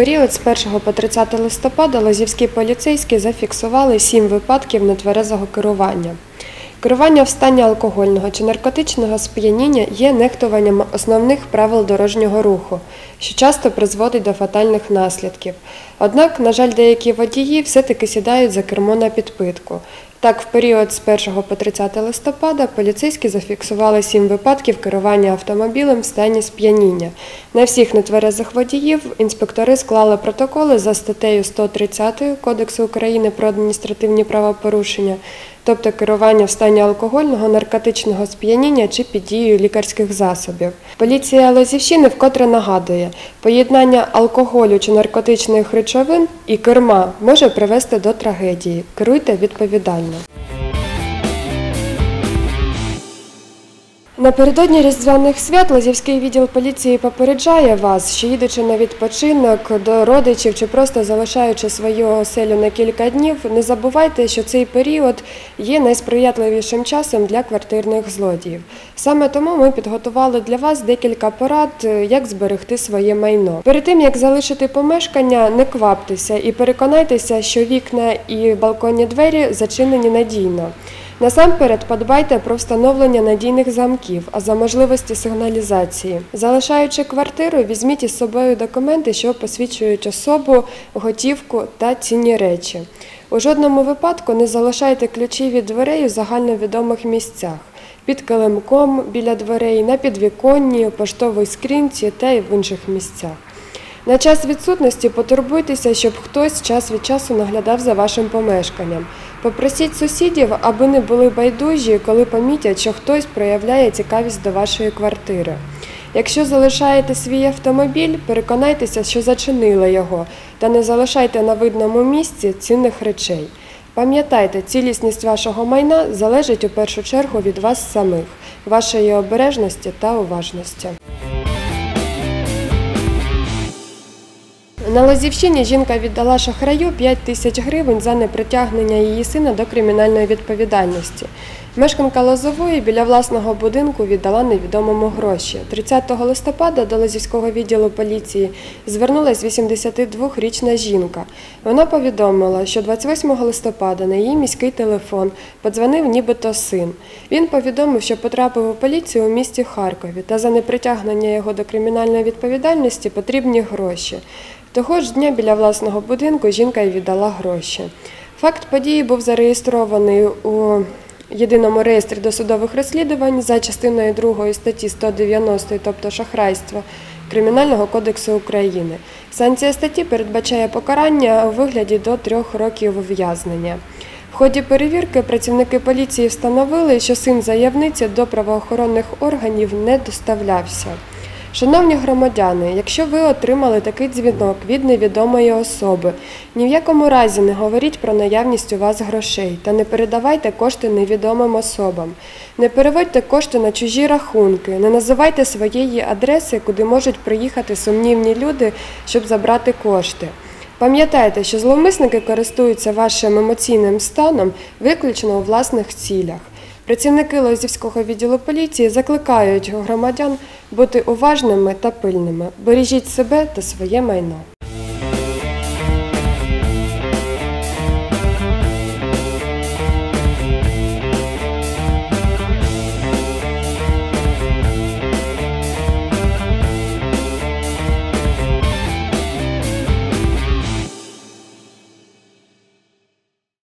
період з 1 по 30 листопада лозівські поліцейські зафіксували сім випадків нетверезого керування. Керування в стані алкогольного чи наркотичного сп'яніння є нехтуванням основних правил дорожнього руху, що часто призводить до фатальних наслідків. Однак, на жаль, деякі водії все-таки сідають за кермо на підпитку. Так, в період з 1 по 30 листопада поліцейські зафіксували сім випадків керування автомобілем в стані сп'яніння. На всіх нетверезих водіїв інспектори склали протоколи за статтею 130 Кодексу України про адміністративні правопорушення, тобто керування в стані алкогольного, наркотичного сп'яніння чи під дією лікарських засобів. Поліція Лозівщини вкотре нагадує, поєднання алкоголю чи наркотичних речовин і керма може привести до трагедії. Керуйте відповідально. Напередодні різдвяних свят Лазівський відділ поліції попереджає вас, що їдучи на відпочинок до родичів чи просто залишаючи свою оселю на кілька днів, не забувайте, що цей період є найсприятливішим часом для квартирних злодіїв. Саме тому ми підготували для вас декілька порад, як зберегти своє майно. Перед тим як залишити помешкання, не кваптеся і переконайтеся, що вікна і балконні двері зачинені надійно. Насамперед подбайте про встановлення надійних замків, а за можливості сигналізації. Залишаючи квартиру, візьміть із собою документи, що посвідчують особу, готівку та цінні речі. У жодному випадку не залишайте ключі від дверей у загальновідомих місцях. Під килимком біля дверей, на підвіконні, поштовій скринці та й в інших місцях. На час відсутності потурбуйтеся, щоб хтось час від часу наглядав за вашим помешканням. Попросіть сусідів, аби не були байдужі, коли помітять, що хтось проявляє цікавість до вашої квартири. Якщо залишаєте свій автомобіль, переконайтеся, що зачинили його, та не залишайте на видному місці цінних речей. Пам'ятайте, цілісність вашого майна залежить у першу чергу від вас самих, вашої обережності та уважності. На Лозівщині жінка віддала шахраю 5 тисяч гривень за непритягнення її сина до кримінальної відповідальності. Мешканка Лозової біля власного будинку віддала невідомому гроші. 30 листопада до Лозівського відділу поліції звернулась 82-річна жінка. Вона повідомила, що 28 листопада на її міський телефон подзвонив нібито син. Він повідомив, що потрапив у поліцію у місті Харкові та за непритягнення його до кримінальної відповідальності потрібні гроші. Того ж дня біля власного будинку жінка й віддала гроші. Факт події був зареєстрований у єдиному реєстрі досудових розслідувань за частиною 2 статті 190, тобто шахрайство Кримінального кодексу України. Санкція статті передбачає покарання у вигляді до трьох років ув'язнення. В ході перевірки працівники поліції встановили, що син заявниці до правоохоронних органів не доставлявся. Шановні громадяни, якщо ви отримали такий дзвінок від невідомої особи, ні в якому разі не говоріть про наявність у вас грошей та не передавайте кошти невідомим особам. Не переводьте кошти на чужі рахунки, не називайте своєї адреси, куди можуть приїхати сумнівні люди, щоб забрати кошти. Пам'ятайте, що зловмисники користуються вашим емоційним станом виключно у власних цілях. Працівники Лозівського відділу поліції закликають громадян бути уважними та пильними. Бережіть себе та своє майно.